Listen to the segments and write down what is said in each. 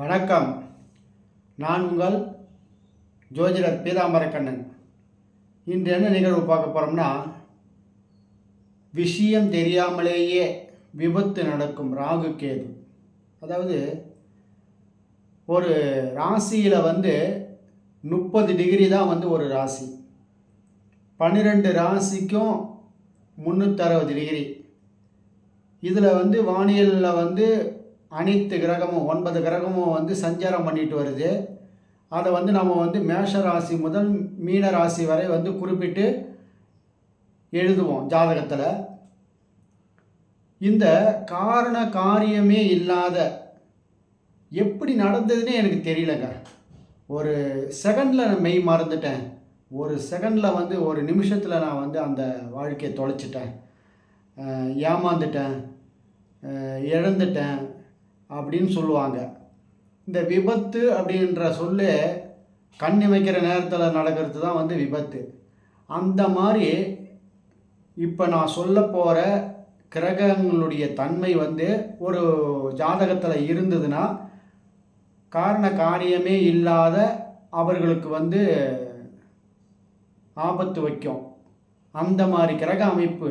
வணக்கம். நான் உங்கள் ஜோதிடர் பீதாம்பரக்கண்ணன். இன்று என்ன நிகழ்வு பார்க்க போகிறோம்னா விஷயம் தெரியாமலேயே விபத்து நடக்கும் ராகு கேது. அதாவது ஒரு ராசியில் வந்து முப்பது டிகிரி தான் வந்து ஒரு ராசி. பன்னிரெண்டு ராசிக்கும் முந்நூற்றறுபது டிகிரி. இதில் வந்து வானியலில் வந்து அனைத்து கிரகமும் ஒன்பது கிரகமும் வந்து சஞ்சாரம் பண்ணிட்டு வருது. அதை வந்து நம்ம வந்து மேஷ ராசி முதல் மீன ராசி வரை வந்து குறிப்பிட்டு எழுதுவோம் ஜாதகத்தில். இந்த காரண காரியமே இல்லாத எப்படி நடந்ததுன்னே எனக்கு தெரியலங்க. ஒரு செகண்டில் நான் மெய் மறந்துட்டேன். ஒரு செகண்டில் வந்து ஒரு நிமிஷத்தில் நான் வந்து அந்த வாழ்க்கையை தொலைச்சிட்டேன். ஏமாந்துட்டேன். இழந்துட்டேன். அப்படின்னு சொல்லுவாங்க. இந்த விபத்து அப்படின்ற சொல்லு கண் இமைக்கிற நேரத்தில் நடக்கிறது தான் வந்து விபத்து. அந்த மாதிரி இப்போ நான் சொல்ல போகிற கிரகங்களுடைய தன்மை வந்து ஒரு ஜாதகத்தில் இருந்ததுன்னா காரண காரியமே இல்லாத அவர்களுக்கு வந்து ஆபத்து வைக்கும். அந்த மாதிரி கிரக அமைப்பு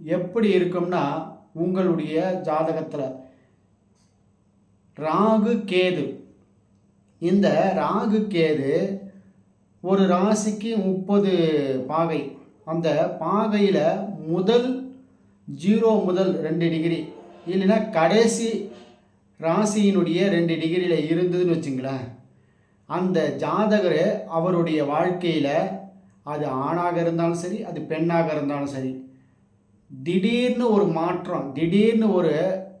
எப்படி இருக்கும்னா உங்களுடைய ஜாதகத்தில் ராகு கேது இந்த ராகு கேது ஒரு ராசிக்கு முப்பது பாகை. அந்த பாகையில் முதல் ஜீரோ முதல் ரெண்டு டிகிரி இல்லைன்னா கடைசி ராசியினுடைய ரெண்டு டிகிரியில் இருந்ததுன்னு வச்சுங்களேன். அந்த ஜாதகர் அவருடைய வாழ்க்கையில் அது ஆணாக இருந்தாலும் சரி அது பெண்ணாக இருந்தாலும் சரி திடீர்னு ஒரு மாற்றம் திடீர்னு ஒரு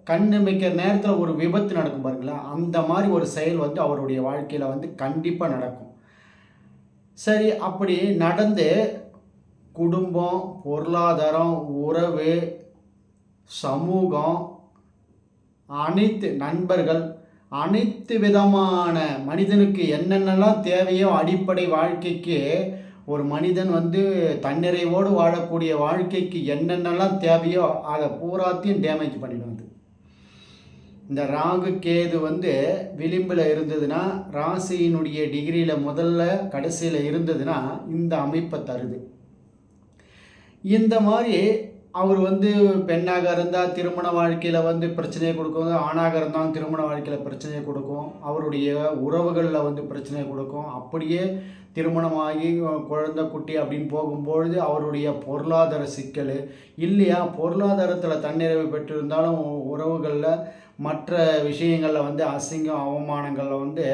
கண்ணமைக்கிற நேரத்தில் ஒரு விபத்து நடக்கும் பாருங்களா அந்த மாதிரி ஒரு செயல் வந்து அவருடைய வாழ்க்கையில் வந்து கண்டிப்பாக நடக்கும். சரி அப்படி நடந்து குடும்பம் பொருளாதாரம் உறவு சமூகம் அனைத்து நண்பர்கள் அனைத்து விதமான மனிதனுக்கு என்னென்னலாம் தேவையோ அடிப்படை வாழ்க்கைக்கு ஒரு மனிதன் வந்து தன்னிறைவோடு வாழக்கூடிய வாழ்க்கைக்கு என்னென்னலாம் தேவையோ அதை பூராத்தையும் டேமேஜ் பண்ணிடுவது. இந்த ராகு கேது வந்து விளிம்பில் இருந்ததுன்னா ராசியினுடைய டிகிரியில் முதல்ல கடைசியில் இருந்ததுன்னா இந்த அமைப்பை தருது. இந்த மாதிரி அவர் வந்து பெண்ணாக இருந்தால் திருமண வாழ்க்கையில் வந்து பிரச்சனையை கொடுக்கும். ஆணாக இருந்தாலும் திருமண வாழ்க்கையில் பிரச்சனையை கொடுக்கும். அவருடைய உறவுகளில் வந்து பிரச்சனையை கொடுக்கும். அப்படியே திருமணமாகி குழந்தை குட்டி அப்படின்னு போகும்பொழுது அவருடைய பொருளாதார சிக்கல். இல்லையா? பொருளாதாரத்தில் தன்னிறைவு பெற்றிருந்தாலும் உறவுகளில் மற்ற விஷயங்களில் வந்து அசிங்கம் அவமானங்களில் வந்து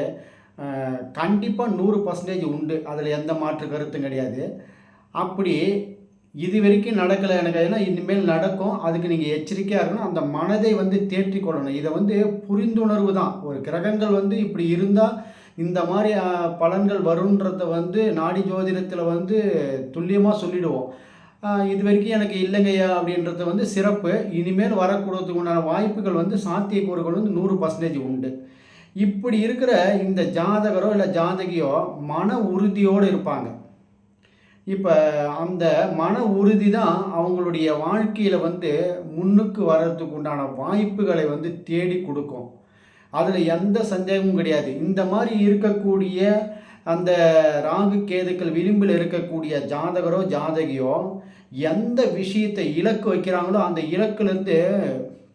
கண்டிப்பாக நூறு பர்சன்டேஜ் உண்டு. அதில் எந்த மாற்று கருத்தும் கிடையாது. அப்படி இது வரைக்கும் நடக்கலை எனக்கு ஏன்னா இனிமேல் நடக்கும். அதுக்கு நீங்கள் எச்சரிக்கையாக இருக்கணும். அந்த மனதை வந்து தேற்றி கொள்ளணும். இதை வந்து புரிந்துணர்வு தான். ஒரு கிரகங்கள் வந்து இப்படி இருந்தால் இந்த மாதிரி பலன்கள் வருன்றத வந்து நாடி ஜோதிடத்தில் வந்து துல்லியமாக சொல்லிடுவோம். இது வரைக்கும் எனக்கு இல்லைங்கய்யா அப்படின்றது வந்து சிறப்பு. இனிமேல் வரக்கூடதுக்கு உண்டான வாய்ப்புகள் வந்து சாத்தியக்கூறுகள் வந்து நூறு பர்சன்டேஜ் உண்டு. இப்படி இருக்கிற இந்த ஜாதகரோ இல்லை ஜாதகியோ மன உறுதியோடு இருப்பாங்க. இப்போ அந்த மன உறுதி தான் அவங்களுடைய வாழ்க்கையில் வந்து முன்னுக்கு வர்றதுக்கு உண்டான வாய்ப்புகளை வந்து தேடி கொடுக்கும். அதில் எந்த சந்தேகமும் கிடையாது. இந்த மாதிரி இருக்கக்கூடிய அந்த ராகு கேதுக்கள் விளிம்பில் இருக்கக்கூடிய ஜாதகரோ ஜாதகியோ எந்த விஷயத்தை இலக்கு வைக்கிறாங்களோ அந்த இலக்குலேருந்து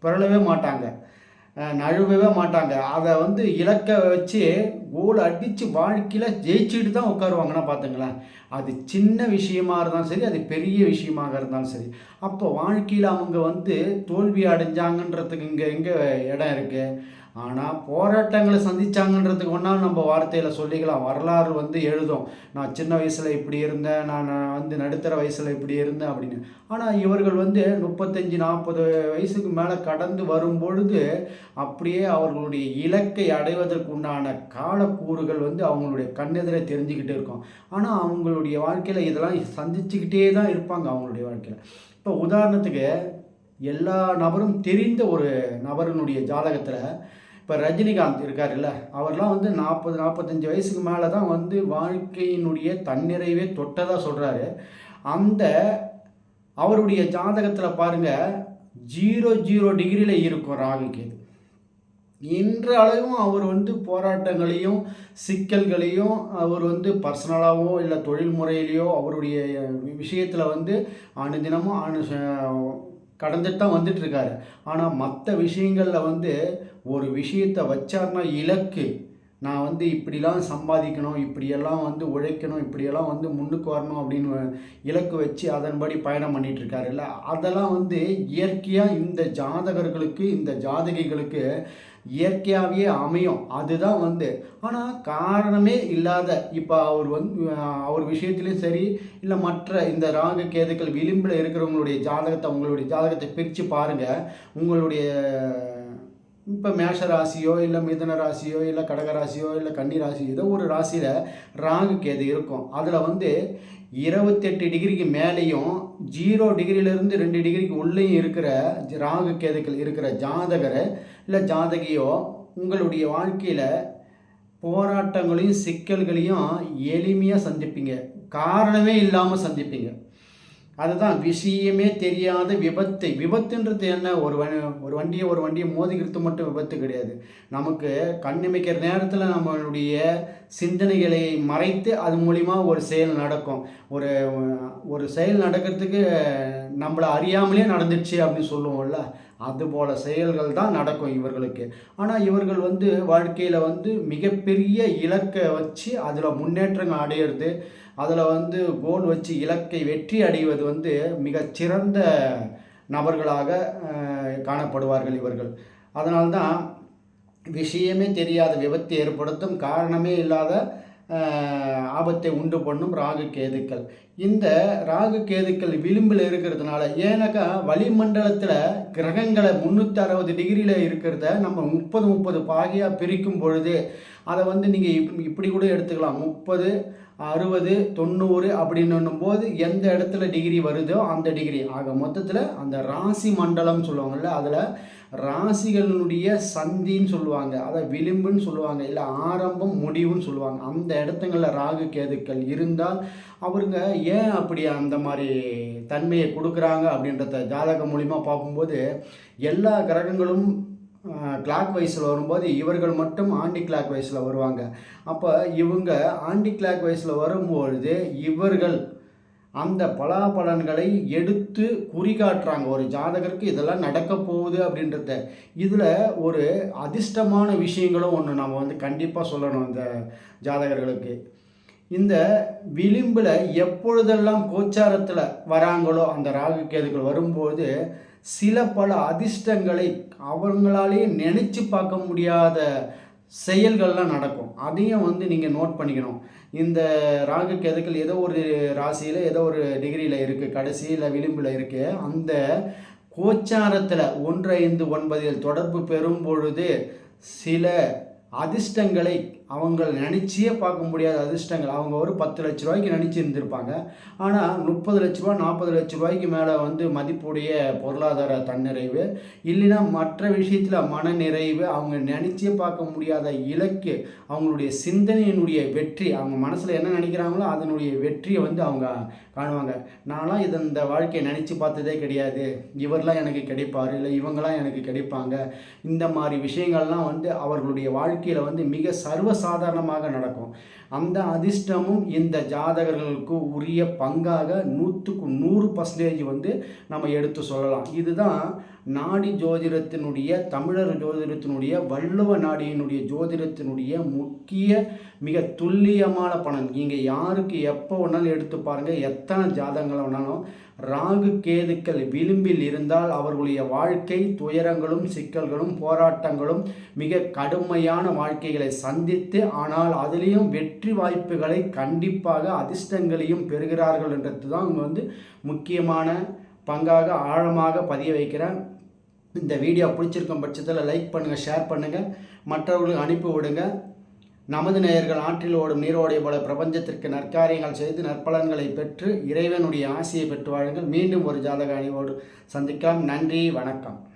பிறளவே மாட்டாங்க. நழுவவே மாட்டாங்க. அதை வந்து இலக்கை வச்சு கோல் அடித்து வாழ்க்கையில் ஜெயிச்சுட்டு தான் உட்காருவாங்கன்னா பார்த்துங்களேன். அது சின்ன விஷயமா இருந்தாலும் சரி அது பெரிய விஷயமாக இருந்தாலும் சரி. அப்போ வாழ்க்கையில் அவங்க வந்து தோல்வி அடைஞ்சாங்கன்றதுக்கு இங்கே எங்கே இடம் இருக்குது ஆனால் போராட்டங்களை சந்தித்தாங்கன்றதுக்கு ஒன்றா நம்ம வார்த்தையில் சொல்லிக்கலாம். வரலாறு வந்து எழுதும். நான் சின்ன வயசில் இப்படி இருந்தேன் நான் நான் வந்து நடுத்தர வயசில் இப்படி இருந்தேன் அப்படின்னு. ஆனால் இவர்கள் வந்து முப்பத்தஞ்சு நாற்பது வயசுக்கு மேலே கடந்து வரும்பொழுது அப்படியே அவர்களுடைய இலக்கை அடைவதற்கு உண்டான காலக்கூறுகள் வந்து அவங்களுடைய கண்ணெதிரே தெரிஞ்சுக்கிட்டே இருக்கும். ஆனால் அவங்களுடைய வாழ்க்கையில் இதெல்லாம் சந்திச்சுக்கிட்டே தான் இருப்பாங்க அவங்களுடைய வாழ்க்கையில். இப்போ உதாரணத்துக்கு எல்லா நபரும் தெரிந்த ஒரு நபரினுடைய ஜாதகத்தில் இப்போ ரஜினிகாந்த் இருக்காருல்ல அவர்லாம் வந்து நாற்பது நாற்பத்தஞ்சு வயசுக்கு மேலே தான் வந்து வாழ்க்கையினுடைய தன்னிறைவே தொட்டதாக சொல்கிறாரு அந்த அவருடைய ஜாதகத்தில் பாருங்கள் ஜீரோ ஜீரோ டிகிரியில் இருக்கும் ராகுக்கு இன்றளவும் அவர் வந்து போராட்டங்களையும் சிக்கல்களையும் அவர் வந்து பர்சனலாகவோ இல்லை தொழில் முறையிலையோ அவருடைய விஷயத்தில் வந்து அனுதினமும் அனு கடந்துட்டு தான் வந்துட்டுருக்காரு ஆனால் மற்ற விஷயங்களில் வந்து ஒரு விஷயத்தை வச்சார்னா இலக்கு. நான் வந்து இப்படிலாம் சம்பாதிக்கணும் இப்படியெல்லாம் வந்து உழைக்கணும் இப்படியெல்லாம் வந்து முன்னுக்கு வரணும் அப்படின்னு இலக்கு வச்சு அதன்படி பயணம் பண்ணிட்டு இருக்காருல்ல. அதெல்லாம் வந்து இயற்கையாக இந்த ஜாதகர்களுக்கு இந்த ஜாதகிகளுக்கு இயற்கையாகவே அமையும். அதுதான் வந்து. ஆனால் காரணமே இல்லாத இப்போ அவர் வந்து அவர் விஷயத்துலேயும் சரி இல்லை மற்ற இந்த ராக கேதுக்கள் விளிம்பில் இருக்கிறவங்களுடைய ஜாதகத்தை உங்களுடைய ஜாதகத்தை பிரித்து பாருங்கள் உங்களுடைய இப்போ மேஷ ராசியோ இல்லை மிதன ராசியோ இல்லை கடக ராசியோ இல்லை கன்னி ராசியோ ஏதோ ஒரு ராசியில் ராகு கேது இருக்கும். அதில் வந்து இருபத்தெட்டு டிகிரிக்கு மேலேயும் ஜீரோ டிகிரியிலேருந்து ரெண்டு டிகிரிக்கு உள்ளேயும் இருக்கிற ராகு கேதுக்கள் இருக்கிற ஜாதகரை இல்லை ஜாதகியோ உங்களுடைய வாழ்க்கையில் போராட்டங்களையும் சிக்கல்களையும் எளிமையாக சந்திப்பீங்க. காரணமே இல்லாமல் சந்திப்பீங்க. அதுதான் விஷயமே தெரியாத விபத்து. விபத்துன்றது என்ன? ஒரு வ ஒரு வண்டியை ஒரு வண்டியை மோதிக்கிறது மட்டும் விபத்து கிடையாது. நமக்கு கண்ணிமைக்கிற நேரத்தில் நம்மளுடைய சிந்தனைகளை மறைத்து அது மூலிமா ஒரு செயல் நடக்கும். ஒரு ஒரு செயல் நடக்கிறதுக்கு நம்மளை அறியாமலே நடந்துச்சு அப்படின்னு சொல்லுவோம்ல அதுபோல் செயல்கள் தான் நடக்கும் இவர்களுக்கு. ஆனால் இவர்கள் வந்து வாழ்க்கையில் வந்து மிகப்பெரிய இலக்கை வச்சு அதில் முன்னேற்றங்கள் அடையிறது அதில் வந்து கோல் வச்சு இலக்கை வெற்றி அடைவது வந்து மிகச்சிறந்த நபர்களாக காணப்படுவார்கள் இவர்கள். அதனால்தான் விஷயமே தெரியாத விபத்து ஏற்படுத்தும் காரணமே இல்லாத ஆபத்தை உண்டு பண்ணும் ராகு கேதுக்கள். இந்த ராகு கேதுக்கள் விளிம்பில் இருக்கிறதுனால ஏன்னாக்கா வளிமண்டலத்தில் கிரகங்களை முந்நூற்றி அறுபது டிகிரியில் இருக்கிறத நம்ம முப்பது முப்பது பாகியாக பிரிக்கும் பொழுது அதை வந்து நீங்கள் இப் இப்படி கூட எடுத்துக்கலாம். முப்பது அறுபது தொண்ணூறு அப்படின்னும் போது எந்த இடத்துல டிகிரி வருதோ அந்த டிகிரி ஆக மொத்தத்தில் அந்த ராசி மண்டலம் சொல்லுவாங்கள்ல அதில் ராசிகளினுடைய சந்தின்னு சொல்லுவாங்க. அதை விளிம்புன்னு சொல்லுவாங்க இல்லை ஆரம்பம் முடிவுன்னு சொல்லுவாங்க. அந்த இடத்துங்களில் ராகு கேதுக்கள் இருந்தால் அவருங்க ஏன் அப்படி அந்த மாதிரி தன்மையை கொடுக்குறாங்க அப்படின்றத ஜாதகம் மூலிமா பார்க்கும்போது எல்லா கிரகங்களும் கிளாக் வைஸில் வரும்போது இவர்கள் மட்டும் ஆண்டி கிளாக் வைஸில் வருவாங்க. அப்போ இவங்க ஆண்டி கிளாக் வைஸில் வரும்பொழுது இவர்கள் அந்த பலாபலன்களை எடுத்து குறிகாட்டுறாங்க ஒரு ஜாதகருக்கு இதெல்லாம் நடக்க போகுது அப்படின்றத. இதில் ஒரு அதிர்ஷ்டமான விஷயங்களும் ஒன்று நம்ம வந்து கண்டிப்பாக சொல்லணும் இந்த ஜாதகர்களுக்கு. இந்த விளிம்பில் எப்பொழுதெல்லாம் கோச்சாரத்தில் வராங்களோ அந்த ராகு கேதுகள் வரும்போது சில பல அதிர்ஷ்டங்களை அவங்களாலேயே நினச்சி பார்க்க முடியாத செயல்கள்லாம் நடக்கும். அதையும் வந்து நீங்கள் நோட் பண்ணிக்கணும். இந்த ராகு கேதுக்கள் ஏதோ ஒரு ராசியில் ஏதோ ஒரு டிகிரியில் இருக்குது கடைசியில் விளிம்பில் இருக்குது அந்த கோச்சாரத்தில் ஒன்று ஐந்து ஒன்பதில் தொடர்பு பெறும் பொழுது சில அதிர்ஷ்டங்களை அவங்க நினச்சியே பார்க்க முடியாத அதிர்ஷ்டங்கள். அவங்க ஒரு பத்து லட்ச ரூபாய்க்கு நினச்சி இருந்திருப்பாங்க. ஆனால் முப்பது லட்ச ரூபா நாற்பது லட்ச ரூபாய்க்கு மேலே வந்து மதிப்புடைய பொருளாதார தன்னிறைவு இல்லைன்னா மற்ற விஷயத்தில் மன நிறைவு அவங்க நினச்சே பார்க்க முடியாத இலக்கு அவங்களுடைய சிந்தனையினுடைய வெற்றி அவங்க மனசில் என்ன நினைக்கிறாங்களோ அதனுடைய வெற்றியை வந்து அவங்க காணுவாங்க. நான்லாம் இதை இந்த வாழ்க்கையை நினச்சி பார்த்ததே கிடையாது. இவர்லாம் எனக்கு கிடைப்பார் இல்லை இவங்களாம் எனக்கு கிடைப்பாங்க. இந்த மாதிரி விஷயங்கள்லாம் வந்து அவர்களுடைய வாழ்க்கையில் வந்து மிக சர்வ சாதாரணமாக நடக்கும். அந்த அதிர்ஷ்டமும் இந்த ஜாதகர்களுக்கு உரிய பங்காக நூற்றுக்கு நூறு பர்சன்டேஜ் வந்து நம்ம எடுத்து சொல்லலாம். இதுதான் நாடி ஜோதிடத்தினுடைய தமிழர் ஜோதிடத்தினுடைய வள்ளுவ நாடியினுடைய ஜோதிடத்தினுடைய முக்கிய மிக துல்லியமான பலன். நீங்கள் யாருக்கு எப்போ வேணாலும் எடுத்து பாருங்கள் எத்தனை ஜாதகங்களை வேணாலும் ராகு கேதுக்கள் விளிம்பில் இருந்தால் அவர்களுடைய வாழ்க்கை துயரங்களும் சிக்கல்களும் போராட்டங்களும் மிக கடுமையான வாழ்க்கைகளை சந்தித்து ஆனால் அதுலேயும் வெற்றி வாய்ப்புகளை கண்டிப்பாக அதிர்ஷ்டங்களையும் பெறுகிறார்கள் என்றது தான் இங்கே வந்து முக்கியமான பங்காக ஆழமாக பதிய வைக்கிறேன் இந்த வீடியோ பிடிச்சிருக்கும் பட்சத்தில் லைக் பண்ணுங்கள் ஷேர் பண்ணுங்கள் மற்றவர்களுக்கு அனுப்பி விடுங்க. நமது நேயர்கள் ஆற்றில் ஓடும் நீரோடைய போல பிரபஞ்சத்திற்கு நற்காரியங்கள் செய்து நற்பலன்களை பெற்று இறைவனுடைய ஆசையை பெற்று வாழுங்கள். மீண்டும் ஒரு ஜாதக அணிவோடு சந்திக்கலாம். நன்றி. வணக்கம்.